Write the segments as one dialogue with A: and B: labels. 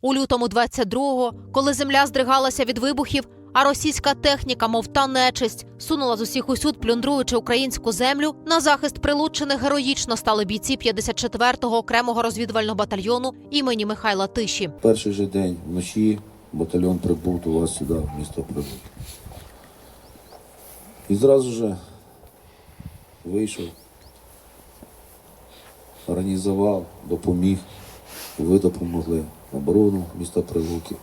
A: У лютому 22-го, коли земля здригалася від вибухів, а російська техніка, мов та нечисть, сунула з усіх усюд, плюндруючи українську землю, на захист прилучених героїчно стали бійці 54-го окремого розвідувального батальйону імені Михайла Тиші.
B: Перший же день вночі батальйон прибув до вас сюди, в місто Прилук. І зразу же вийшов, організував, допоміг, ви допомогли оборону міста Прилуки.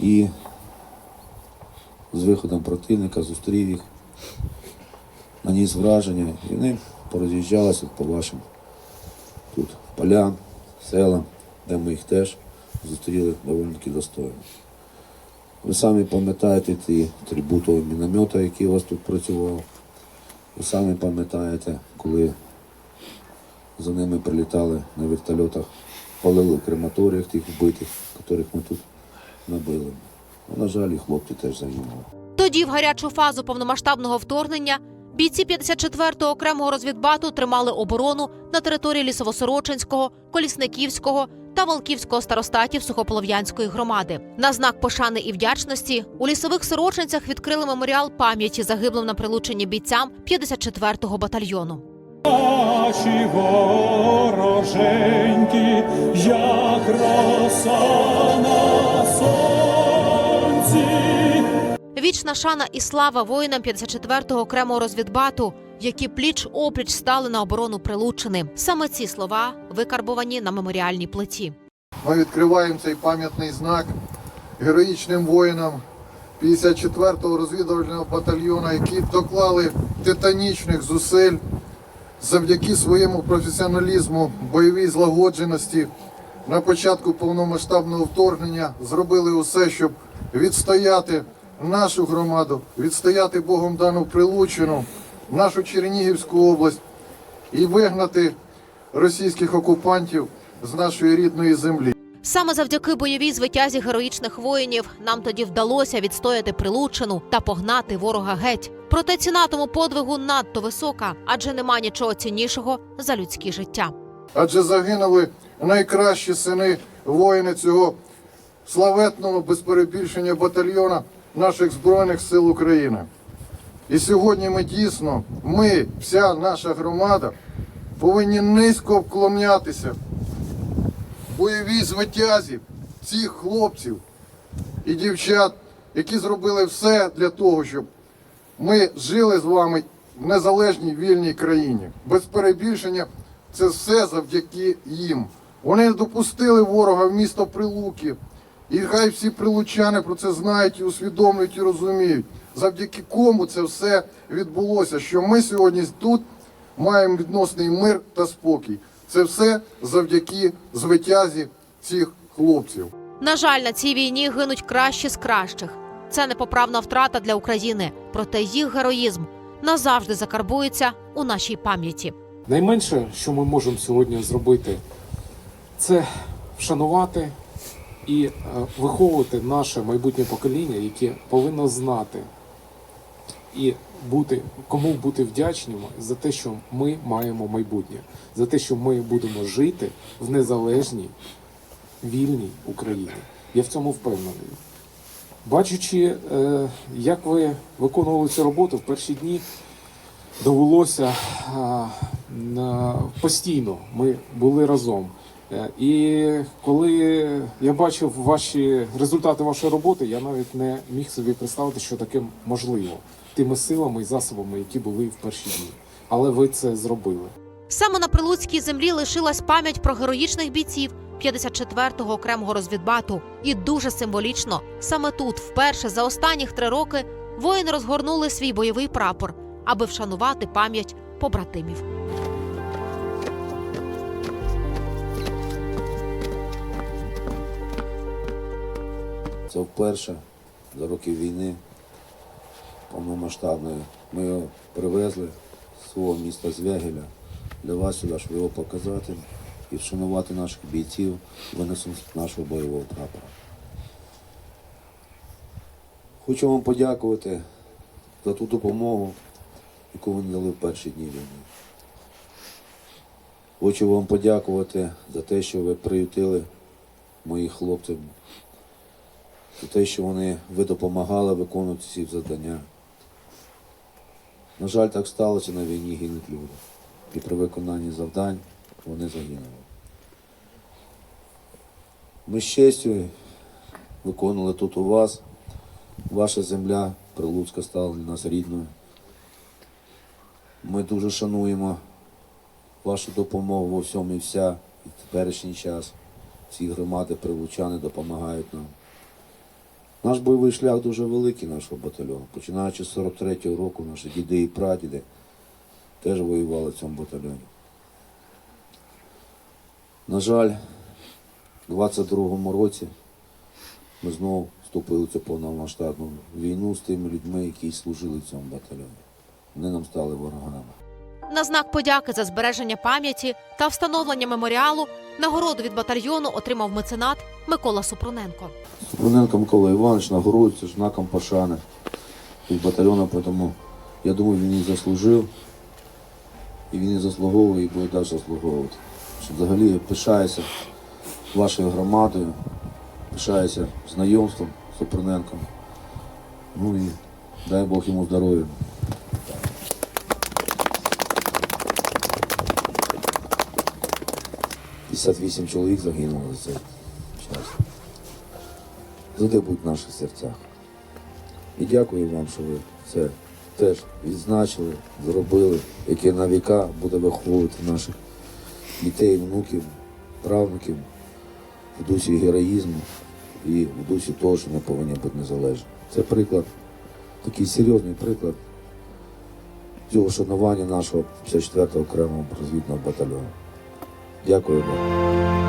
B: І з виходом противника зустрів їх, наніс враження, і вони пороз'їжджалися по вашим тут полям, селам, де ми їх теж зустріли доволі таки достойно. Ви самі пам'ятаєте ті трибутові міномети, які у вас тут працював. Ви самі пам'ятаєте, коли за ними прилітали на вертольотах, палили в крематоріях тих вбитих, яких ми тут набили. Ну, на жаль, і хлопці теж загинули.
A: Тоді, в гарячу фазу повномасштабного вторгнення, бійці 54-го окремого розвідбату тримали оборону на території Лісово-Сорочинського, Колісниківського та Волківського старостатів Сухополов'янської громади. На знак пошани і вдячності у лісових сорочинцях відкрили меморіал пам'яті загиблим на прилученні бійцям 54-го батальйону.
C: Наші вороженькі, як роса на сонці.
A: Вічна шана і слава воїнам 54-го окремого розвідбату, які пліч опліч стали на оборону Прилуччини. Саме ці слова викарбовані на меморіальній плиті.
D: Ми відкриваємо цей пам'ятний знак героїчним воїнам 54-го розвідувального батальйону, які доклали титанічних зусиль завдяки своєму професіоналізму, бойовій злагодженості. На початку повномасштабного вторгнення зробили усе, щоб відстояти нашу громаду, відстояти Богом дану Прилучину, нашу Чернігівську область і вигнати російських окупантів з нашої рідної землі.
A: Саме завдяки бойовій звитязі героїчних воїнів нам тоді вдалося відстояти Прилуччину та погнати ворога геть. Проте ціна тому подвигу надто висока, адже нема нічого ціннішого за людські життя.
D: Адже загинули найкращі сини воїни цього славетного без перебільшення батальйона наших Збройних сил України. І сьогодні ми дійсно, ми, вся наша громада, повинні низько вклонятися бойовій звитязі цих хлопців і дівчат, які зробили все для того, щоб ми жили з вами в незалежній вільній країні. Без перебільшення це все завдяки їм. Вони не допустили ворога в місто Прилуки. І хай всі прилучани про це знають і усвідомлюють і розуміють, завдяки кому це все відбулося, що ми сьогодні тут маємо відносний мир та спокій. Це все завдяки звитязі цих хлопців.
A: На жаль, на цій війні гинуть кращі з кращих. Це непоправна втрата для України, проте їх героїзм назавжди закарбується у нашій пам'яті.
E: Найменше, що ми можемо сьогодні зробити, це вшанувати і е, виховувати наше майбутнє покоління, яке повинно знати і бути кому бути вдячними за те, що ми маємо майбутнє, за те, що ми будемо жити в незалежній вільній Україні. Я в цьому впевнений. Бачачи, е, як ви виконували цю роботу в перші дні, довелося постійно. Ми були разом. Е, І коли я бачив ваші результати вашої роботи, я навіть не міг собі представити, що таке можливо тими силами і засобами, які були в перші дні. Але ви це зробили.
A: Саме на прилуцькій землі лишилась пам'ять про героїчних бійців 54-го окремого розвідбату. І дуже символічно, саме тут, вперше за останніх три роки, воїни розгорнули свій бойовий прапор, аби вшанувати пам'ять побратимів.
B: Це вперше за роки війни повномасштабної. Ми його привезли з свого міста Звягеля для вас сюди, щоб його показати і вшанувати наших бійців винесом нашого бойового прапора. Хочу вам подякувати за ту допомогу, яку ви надали в перші дні війни. Хочу вам подякувати за те, що ви приютили моїх хлопців, за те, що вони ви допомагали виконувати ці завдання. На жаль, так сталося на війні гинуть люди. І при виконанні завдань вони загинули. Ми з честю виконували тут у вас. Ваша земля Прилуцька стала для нас рідною. Ми дуже шануємо вашу допомогу во всьому і вся і в теперішній час. Всі громади прилучани допомагають нам. Наш бойовий шлях дуже великий нашого батальйону. Починаючи з 43-го року, наші діди і прадіди теж воювали в цьому батальйоні. На жаль, у 22-му році ми знову вступили в цю повномасштабну війну з тими людьми, які служили в цьому батальйоні. Вони нам стали ворогами.
A: На знак подяки за збереження пам'яті та встановлення меморіалу нагороду від батальйону отримав меценат Микола Супруненко.
B: Супруненко Микола Іванович нагородиться знаком пошани від батальйону, тому я думаю, він її заслужив. І він і заслуговує і буде далі заслуговувати. Взагалі я пишаюся вашою громадою, пишаюся знайомством з Супруненком. Ну і дай Бог йому здоров'я. П'ятдесят вісім чоловік загинуло за цей час. Завжди будь в наших серцях. І дякую вам, що ви це теж відзначили, зробили, яке на віка буде виховувати наших дітей, внуків, правнуків в дусі героїзму і в дусі того, що ми повинні бути незалежні. Це приклад, такий серйозний приклад цього шанування нашого 54-го окремого розвідного батальйону. Дякую вам.